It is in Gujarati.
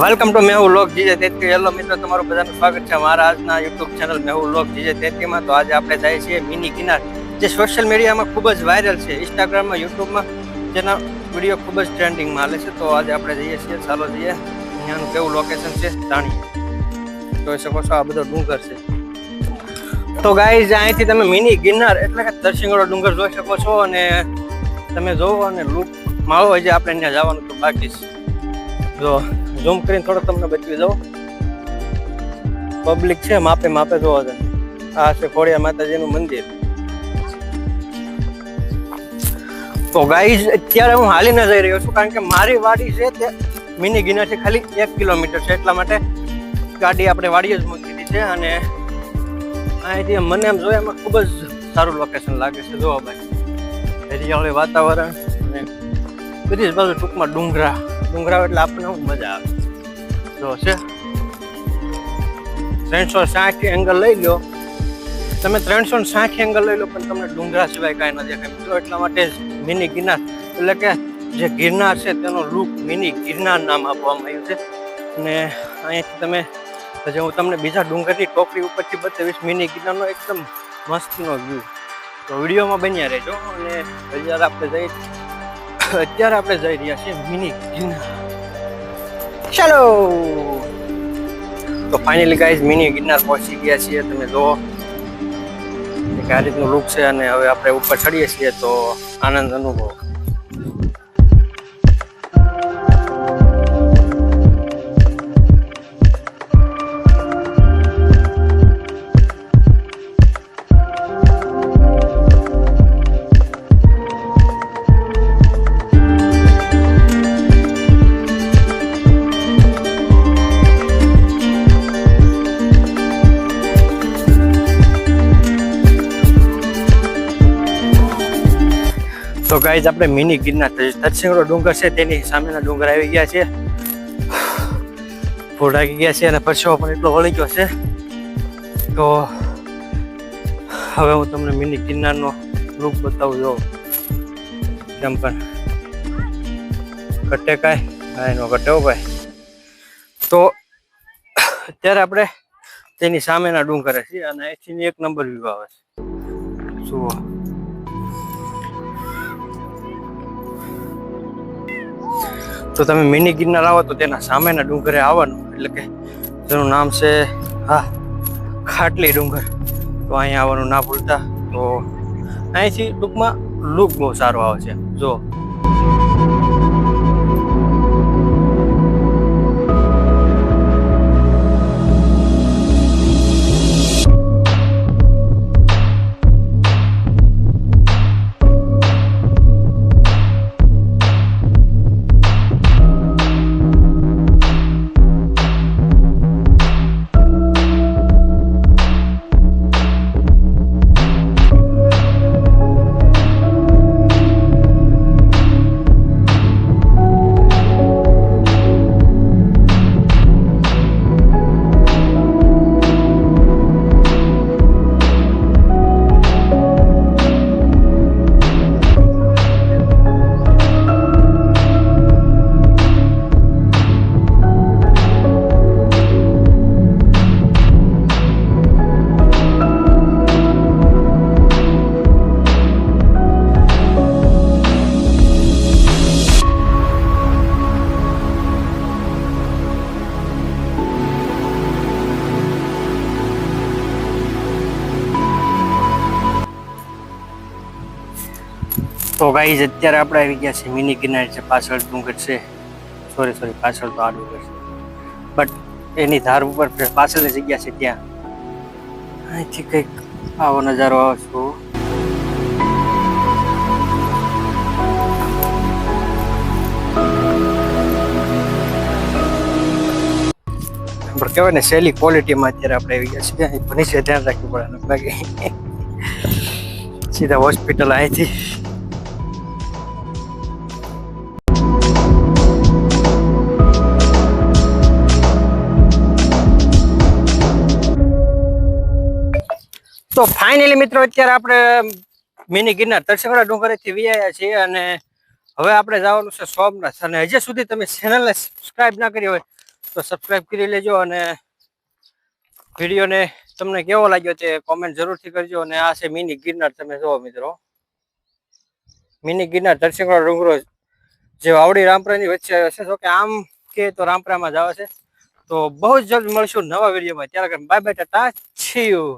Welcome to Mehu Lok GJ તેત્રી હેલો મિત્રો, તમારું બધાનું સ્વાગત છે મારા આજના YouTube channel Mehu Lok GJ તેત્રીમાં તો આજે આપણે જઈએ છીએ મિની કિનાર, જે સોશિયલ મીડિયામાં ખૂબ જ વાયરલ છે. ઇન્સ્ટાગ્રામમાં યુટ્યુબમાં જેના વીડિયો ખૂબ જ ટ્રેન્ડિંગમાં હાલે છે. તો આજે આપણે જઈએ છીએ, ચાલો જઈએ. અહીંયાનું કેવું લોકેશન છે? જાણીએ જોઈ શકો છો આ બધો ડુંગર છે. તો ગાઈઝ અહીંથી તમે મિની ગિરનાર એટલે કે દર્શિંગોળો ડુંગર જોઈ શકો છો. અને તમે જોવો અને લુક માવો. હજી આપણે ત્યાં જવાનું તો બાકી છે. જો ઝૂમ કરીને થોડો તમને બચવી દઉં. પબ્લિક છે, માપે માપે જોવો છે. આ છે ખોડિયા માતાજીનું મંદિર. તો ગાઈઝ અત્યારે હું હાલીને જઈ રહ્યો છું, કારણ કે મારી વાડી છે તે મિની ગિનાથી ખાલી એક કિલોમીટર છે. એટલા માટે ગાડી આપણે વાડીએ જ મૂકી દીધી છે અને અહીંથી મને એમ જોયા એમાં ખૂબ જ સારું લોકેશન લાગે છે. જોવા ભાઈ, હરિયાળી વાતાવરણ અને બધી જ બાજુ ટૂંકમાં ડુંગરા. ડુંગરા એટલે આપણને મજા આવે? જો છે. ત્રણસો સાઠ એંગલ લઈ લો. તમે ત્રણસો સાઠ એંગલ લઈ લો, પણ તમને ડુંગરા સિવાય કાંઈ ન દેખાય. મિત્રો, એટલા માટે મિની ગિરનાર, એટલે કે જે ગિરનાર છે, તેનો લુક મિની ગિરનાર નામ આપવામાં આવ્યું છે. અને અહીંયાથી તમે હજી હું તમને બીજા ડુંગરની ટોકરી ઉપરથી બતાવીશ. મિની ગિરનારનો એકદમ મસ્તનો વ્યૂ તો વિડીયોમાં બન્યા રહેજો. અને અત્યારે આપણે જઈ અત્યારે આપણે જઈ રહ્યા છીએ મિની ગિરનાર ચાલો. તો ફાઇનલી ગાઈઝ મિની ગિરનાર પહોંચી ગયા છીએ. તમે જુઓ. આ રીતનું લુક છે અને હવે આપણે ઉપર ચડીએ છીએ તો આનંદ અનુભવ. તો ગાઈઝ આપણે મિની ગિરનાર તરસિંગડો ડુંગર છે, તેની સામેના ડુંગર આવી ગયા છે. ફોડાકી ગયા છે અને પરસેવો પણ એટલો વળી ગયો છે. તો હવે હું તમને મિની ગિરનારનો લુક બતાવું, જો. કેમ પણ. કટે કાંઈ? એનો ઘટે ભાઈ. તો અત્યારે આપણે તેની સામેના ડુંગરે છીએ અને અહીંથી એક નંબર વ્યૂ છે. જુઓ. તો તમે મિની ગિરનાર આવો તો તેના સામેના ડુંગરે આવવાનું. એટલે કે તેનું નામ છે, હા, ખાટલી ડુંગર. તો અહીંયા આવવાનું ના ભૂલતા. તો અહીંથી ટૂંકમાં લુક બહુ સારો આવે છે. જો તો ગાઈઝ, અત્યારે આપણે આવી ગયા છે મિની ગિરનાર છે, પાછળ ડુંગર છે. સોરી સોરી પાછળ તો આ ડુંગર છે. બટ એની ધાર ઉપર પાછળની જગ્યા છે ત્યાં. અહીંથી કંઈક આવો નજારો આવે છો. આપણે કહેવાય ને સહેલી ક્વોલિટીમાં અત્યારે આપણે આવી ગયા છીએ. અહીં છે ધ્યાન રાખવું પડે બાકી સીધા હોસ્પિટલ અહીંથી. તો ફાઇનલી મિત્રો, અત્યારે આપણે મિની ગિરનાર તરસંગડા ડુંગરેથી વિયા છીએ અને હવે આપણે જવાનું છે સોમનાથ. અને હજી સુધી તમે ચેનલને સબસ્ક્રાઈબ ના કરી હોય તો સબસ્ક્રાઈબ કરી લેજો અને વિડીયોને તમને કેવો લાગ્યો તે કોમેન્ટ જરૂરથી કરજો. અને આ છે મિની ગિરનાર, તમે જુઓ મિત્રો. મિની ગિરનાર દર્શનગઢ ડુંગરો જે વાવડી રામપરાની વચ્ચે હશે જો કે આમ કે તો રામપરામાં જવા છે. તો બહુ જ જલ્દ મળશું નવા વિડીયોમાં. ત્યારે બાય બાય, ટાટા છી યુ